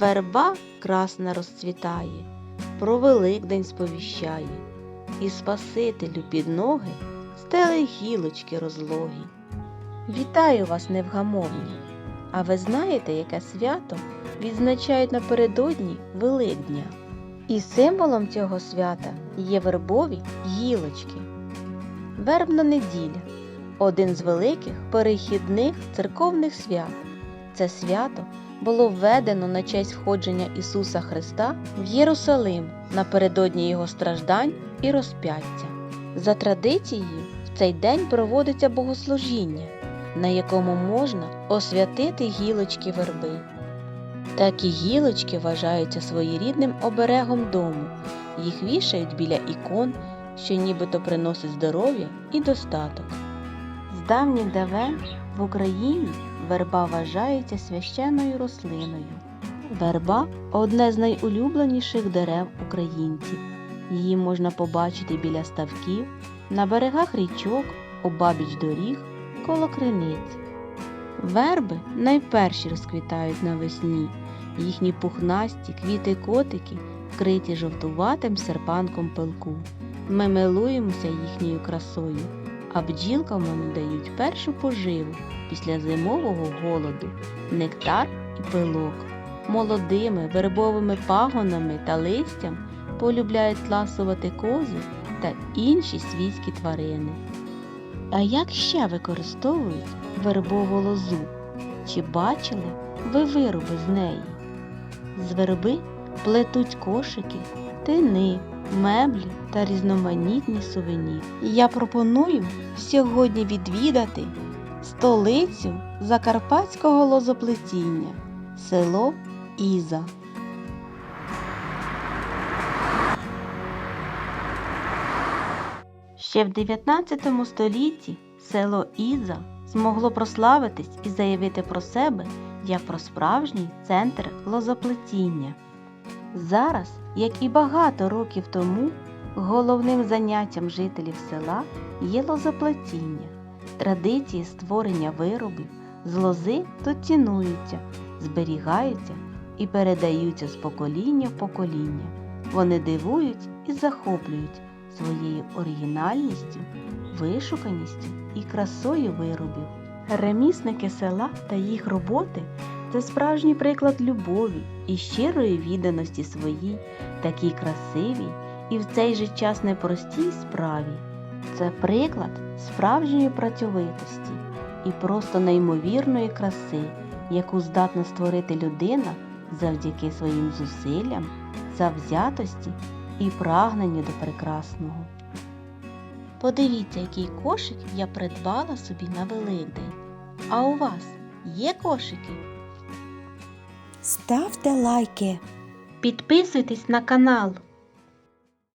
Верба красна розцвітає, про Великдень сповіщає, і Спасителю під ноги стели гілочки розлогі. Вітаю вас, невгамовні! А ви знаєте, яке свято відзначають напередодні Великдня? І символом цього свята є вербові гілочки. Вербна неділя один з великих перехідних церковних свят. Це свято було введено на честь входження Ісуса Христа в Єрусалим напередодні Його страждань і розп'яття. За традицією, в цей день проводиться богослужіння, на якому можна освятити гілочки верби. Такі гілочки вважаються своєрідним оберегом дому, їх вішають біля ікон, що нібито приносить здоров'я і достаток. З давніх давен в Україні верба вважається священною рослиною. Верба одне з найулюбленіших дерев українців. Її можна побачити біля ставків, на берегах річок, обабіч доріг, коло криниць. Верби найперші розквітають навесні. Їхні пухнасті квіти-котики вкриті жовтуватим серпанком пилку. Ми милуємося їхньою красою, а бджілкам вони дають першу поживу після зимового голоду, нектар і пилок. Молодими вербовими пагонами та листям полюбляють ласувати кози та інші свійські тварини. А як ще використовують вербову лозу? Чи бачили ви вироби з неї? З верби плетуть кошики, тини, меблі та різноманітні сувені. Я пропоную сьогодні відвідати столицю закарпатського лозоплетіння, село Іза. Ще в 19 столітті село Іза змогло прославитись і заявити про себе як про справжній центр лозоплетіння. Зараз, як і багато років тому, головним заняттям жителів села є лозоплетіння. Традиції створення виробів з лози тут цінуються, зберігаються і передаються з покоління в покоління. Вони дивують і захоплюють своєю оригінальністю, вишуканістю і красою виробів. Ремісники села та їх роботи це справжній приклад любові і щирої відданості своїй, такій красивій і в цей же час непростій справі. Це приклад справжньої працьовитості і просто неймовірної краси, яку здатна створити людина завдяки своїм зусиллям, завзятості і прагнення до прекрасного. Подивіться, який кошик я придбала собі на Великдень. А у вас є кошики? Ставте лайки. Підписуйтесь на канал.